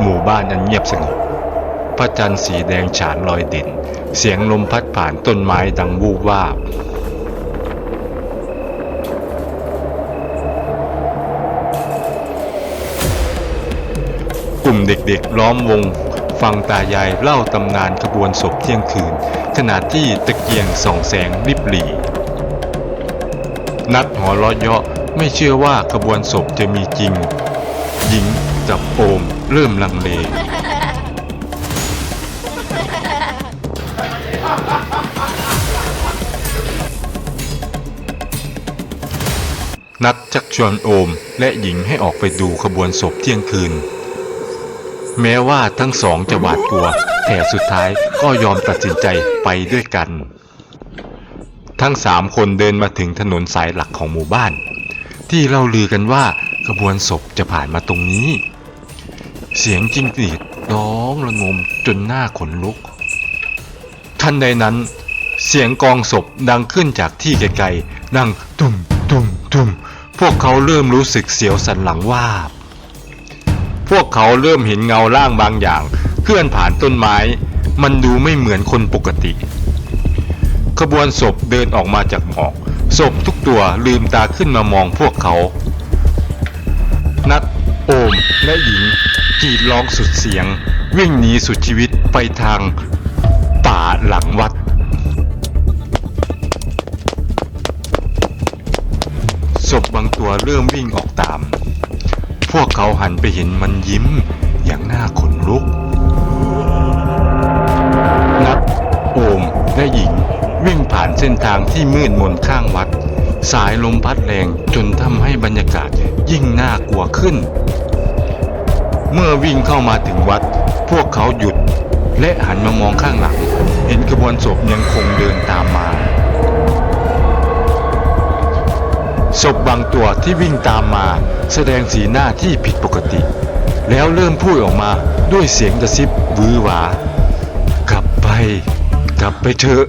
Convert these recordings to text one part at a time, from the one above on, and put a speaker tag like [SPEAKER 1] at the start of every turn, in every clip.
[SPEAKER 1] หมู่บ้านอันเงียบสงบพระจันทร์สีแดงฉานลอยเด่น เสียงลมพัดผ่านต้นไม้ดังวูบวาบกลุ่มเด็กๆล้อมวง ฟังตายายเล่าตำนานขบวนศพเที่ยงคืน ขณะที่ตะเกียงส่องแสงริบหรี่ นัดหัวเราะเยาะไม่เชื่อว่าขบวนศพจะมีจริง หญิงกับโอม เริ่มลังเล นัดชักชวนโอมและหญิงให้ออกไปดูขบวนศพเที่ยงคืน แม้ว่าทั้งสองจะหวาดกลัว แต่สุดท้ายก็ยอมตัดสินใจไปด้วยกัน ทั้งสามคนเดินมาถึงถนนสายหลักของหมู่บ้าน ที่เล่าลือกันว่าขบวนศพจะผ่านมาตรงนี้ เสียงจิ้งหรีดร้องระงมจนหน้าขนลุก ทันใดนั้น เสียงกองศพดังขึ้นจากที่ไกลๆดังตุ้มตุ้มตุ้มพวกเขาเริ่มรู้สึกเสียวสันหลังวาบ พวกเขาเริ่มเห็นเงาร่างบางอย่าง เคลื่อนผ่านต้นไม้ มันดูไม่เหมือนคนปกติ ขบวนศพเดินออกมาจากหมอก ศพทุกตัวลืมตาขึ้นมามองพวกเขา นัดโอมและหญิง กรีดร้องสุดเสียง วิ่งหนีสุดชีวิตไปทางป่าหลังวัด ศพบางตัวเริ่มวิ่งออกตาม พวกเขาหันไปเห็นมันยิ้มอย่างหน่าขนลุก นัดโอมและหญิงวิ่งผ่านเส้นทางที่มืดมนข้างวัด สายลมพัดแรงจนทำให้บรรยากาศยิ่งน่ากลัวขึ้น เมื่อวิ่งเข้ามาถึงวัด พวกเขาหยุด และหันมามองข้างหลัง เห็นขบวนศพยังคงเดินตามมา ศพบางตัวที่วิ่งตามมา แสดงสีหน้าที่ผิดปกติ แล้วเริ่มพูดออกมาด้วยเสียงกระซิบวือหวา กลับไป กลับไปเถอะ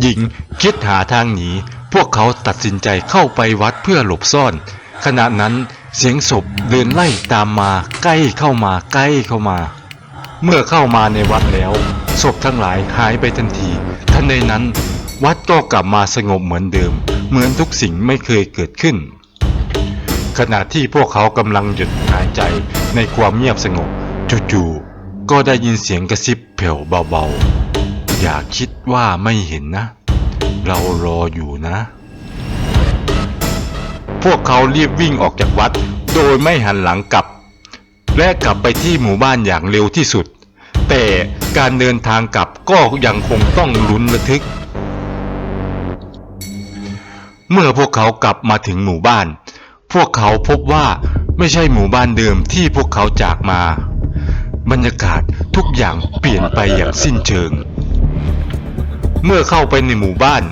[SPEAKER 1] หญิงคิดหาทางหนีพวกเขาตัดสินใจเข้าไปวัดเพื่อหลบซ่อน ขณะนั้น เสียงศพเดินไล่ตามมาใกล้เข้ามาใกล้เข้ามา เมื่อเข้ามาในวัดแล้วศพทั้งหลายหายไปทันทีทันใดนั้น วัดก็กลับมาสงบเหมือนเดิม เหมือนทุกสิ่งไม่เคยเกิดขึ้น ขณะที่พวกเขากำลังหยุดหายใจในความเงียบสงบจู่ๆก็ได้ยินเสียงกระซิบแผ่วเบาๆ อย่าคิดว่าไม่เห็นนะ เรารออยู่นะ พวกเขารีบวิ่งออกจากวัด โดยไม่หันหลังกลับ และกลับไปที่หมู่บ้านอย่างเร็วที่สุด แต่การเดินทางกลับก็ยังคงต้องลุ้นระทึก เมื่อพวกเขากลับมาถึงหมู่บ้าน พวกเขาพบว่าไม่ใช่หมู่บ้านเดิมที่พวกเขาจากมา บรรยากาศทุกอย่างเปลี่ยนไปอย่างสิ้นเชิง เมื่อเข้าไปในหมู่บ้าน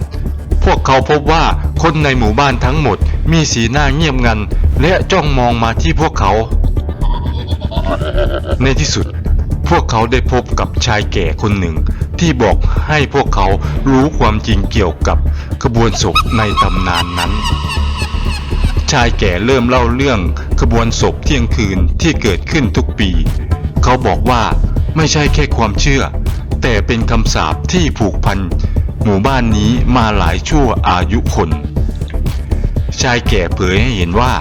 [SPEAKER 1] พวกเขาพบว่าคนในหมู่บ้านทั้งหมด มีสีหน้าเงียบงัน และจ้องมองมาที่พวกเขา ในที่สุด พวกเขาได้พบกับชายแก่คนหนึ่ง ที่บอกให้พวกเขารู้ความจริงเกี่ยวกับขบวนศพในตำนานนั้น ชายแก่เริ่มเล่าเรื่องขบวนศพเที่ยงคืนที่เกิดขึ้นทุกปี เขาบอกว่าไม่ใช่แค่ความเชื่อ แต่เป็นคำสาปที่ผูกพันหมู่บ้านนี้มาหลายชั่วอายุคน ชายแก่เผยให้เห็นว่า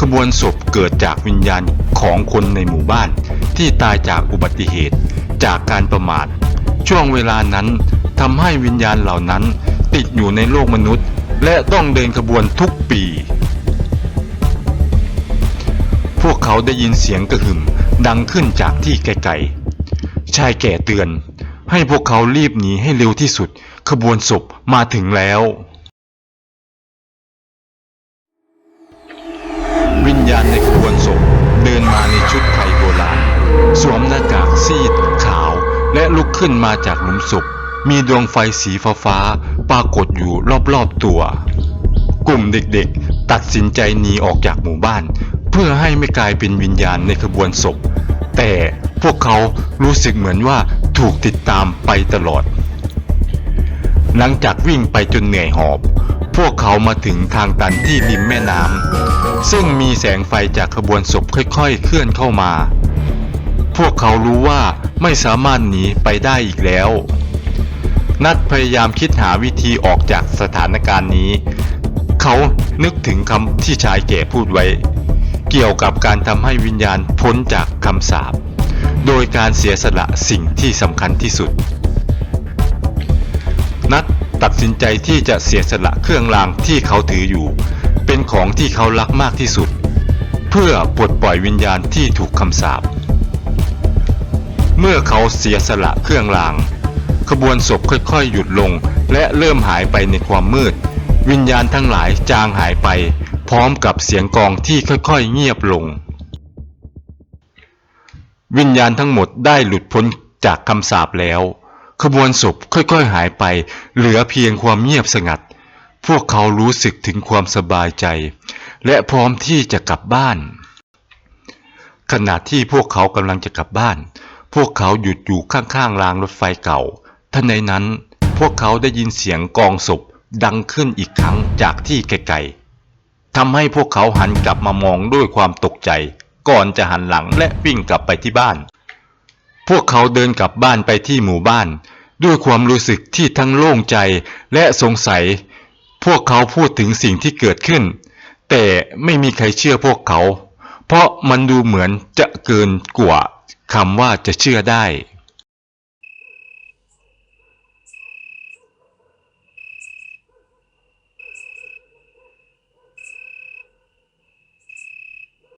[SPEAKER 1] ขบวนศพเกิดจากวิญญาณของคนในหมู่บ้าน ที่ตายจากอุบัติเหตุจากการประมาท ช่วงเวลานั้นทำให้วิญญาณเหล่านั้นติดอยู่ในโลกมนุษย์ และต้องเดินขบวนทุกปี พวกเขาได้ยินเสียงกระหึ่มดังขึ้นจากที่ไกลๆชายแก่เตือน ให้พวกเขารีบหนีให้เร็วที่สุด ขบวนศพมาถึงแล้ว มาในชุดไทยโบราณ สวมหน้ากากซีดขาว และลุกขึ้นมาจากหลุมศพมีดวงไฟสีฟ้าฟาๆปรากฏอยู่รอบๆตัว กลุ่มเด็กๆ ตัดสินใจหนีออกจากหมู่บ้าน เพื่อให้ไม่กลายเป็นวิญญาณในขบวนศพ แต่พวกเขารู้สึกเหมือนว่าถูกติดตามไปตลอด หลังจากวิ่งไปจนเหนื่อยหอบ พวกเขามาถึงทางตันที่ริมแม่น้ำซึ่งมีแสงไฟจากขบวนศพค่อยๆ เคลื่อนเข้ามา พวกเขารู้ว่าไม่สามารถหนีไปได้อีกแล้ว นัดพยายามคิดหาวิธีออกจากสถานการณ์นี้ เขานึกถึงคำที่ชายแก่พูดไว้ เกี่ยวกับการทำให้วิญญาณพ้นจากคำสาปโดยการเสียสละสิ่งที่สำคัญที่สุด นัด ตัดสินใจที่จะเสียสละเครื่องรางที่เขาถืออยู่ เป็นของที่เขารักมากที่สุด เพื่อปลดปล่อยวิญญาณที่ถูกคำสาปเมื่อเขาเสียสละเครื่องราง ขบวนศพค่อยๆ หยุดลง และเริ่มหายไปในความมืด วิญญาณทั้งหลายจางหายไป พร้อมกับเสียงกลองที่ค่อยๆ เงียบลง วิญญาณทั้งหมดได้หลุดพ้นจากคำสาปแล้ว ขบวนศพค่อยๆหายไป เหลือเพียงความเงียบสงัด พวกเขารู้สึกถึงความสบายใจ และพร้อมที่จะกลับบ้าน ขณะที่พวกเขากำลังจะกลับบ้าน พวกเขาหยุดอยู่ข้างๆรางรถไฟเก่าทันในนั้น พวกเขาได้ยินเสียงกองศพดังขึ้นอีกครั้งจากที่ไกลๆทำให้พวกเขาหันกลับมามองด้วยความตกใจ ก่อนจะหันหลังและวิ่งกลับไปที่บ้าน พวกเขาเดินกลับบ้านไปที่หมู่บ้าน ด้วยความรู้สึกที่ทั้งโล่งใจและสงสัย พวกเขาพูดถึงสิ่งที่เกิดขึ้น แต่ไม่มีใครเชื่อพวกเขา เพราะมันดูเหมือนจะเกินกว่าคำว่าจะเชื่อได้